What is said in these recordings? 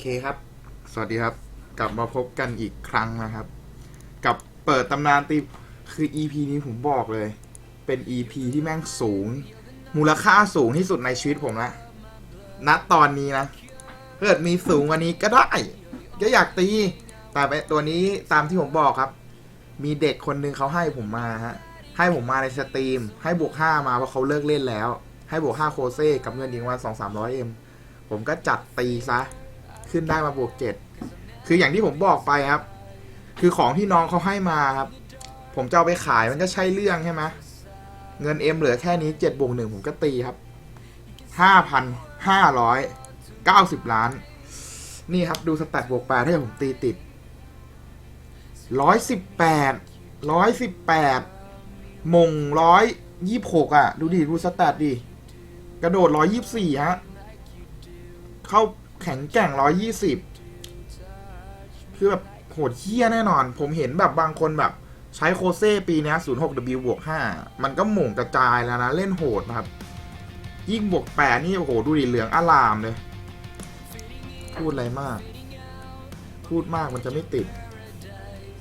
เคครับ สวัสดีครับ กลับมาพบกันอีกครั้งนะครับ กับเปิดตำนานตีคือ EP นี้ผมบอกเลย เป็น EP ที่แม่งสูง มูลค่าสูงที่สุดในชีวิตผมละณตอนนี้นะเกิดมีสูงกว่านี้ก็ได้ก็อยากตี แต่ตัวนี้ตามที่ผมบอกครับ มีเด็กคนหนึ่งเขาให้ผมมาฮะให้ผมมาในสตรีม ให้บวกห้ามาเพราะเขาเลิกเล่นแล้ว ให้บวกห้าโคเซ่กับเงินอีกวันสองสามร้อยเอ็มผมก็จัดตีซะ ขึ้นได้มาบวกเจ็ดคืออย่างที่ผมบอกไปครับ คือของที่น้องเขาให้มาครับ ผมจะเอาไปขายมันก็ใช่เรื่องใช่ไหมเงินเอ็มเหลือแค่นี้เจ็ดบวกหนึ่งผมก็ตีครับห้าพันห้าร้อยเก้าสิบล้าน นี่ครับดูสแตทบวกแปดให้ผมตีติดร้อยสิบแปดร้อยสิบแปดมงร้อยยี่หกอะ ดูดิดูสแตทดิกระโดดร้อยยี่สี่ฮะ เข้า แข็งแกร่งร้อยยี่สิบคือแบบโหดเหี้ยแน่นอน ผมเห็นแบบบางคนแบบ ใช้โคเซ่ปีนี้ศูนย 06W บวก5มันก็หม่งกระจายแล้วนะ เล่นโหดนะครับ ยิ่งบวก8นี่ โอ้โห ดูดิเหลืองอลามเลย พูดอะไรมาก พูดมากมันจะไม่ติด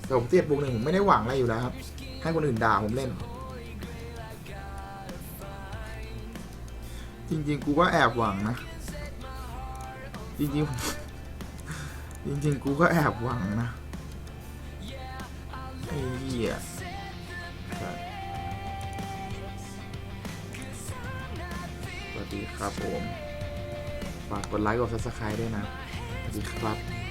แต่ผมเตียดบวกหนึ่งผมไม่ได้หวังอะไรอยู่แล้วครับ ให้คนอื่นด่าผมเล่น จริงๆ กูก็แอบหวังนะ จริงๆผมจริงๆ กูก็แอบหวังนะ ไอ้เหี้ยสวัสดีครับผม ฝากกดไลค์กด subscribe ด้วยนะ สวัสดีครับ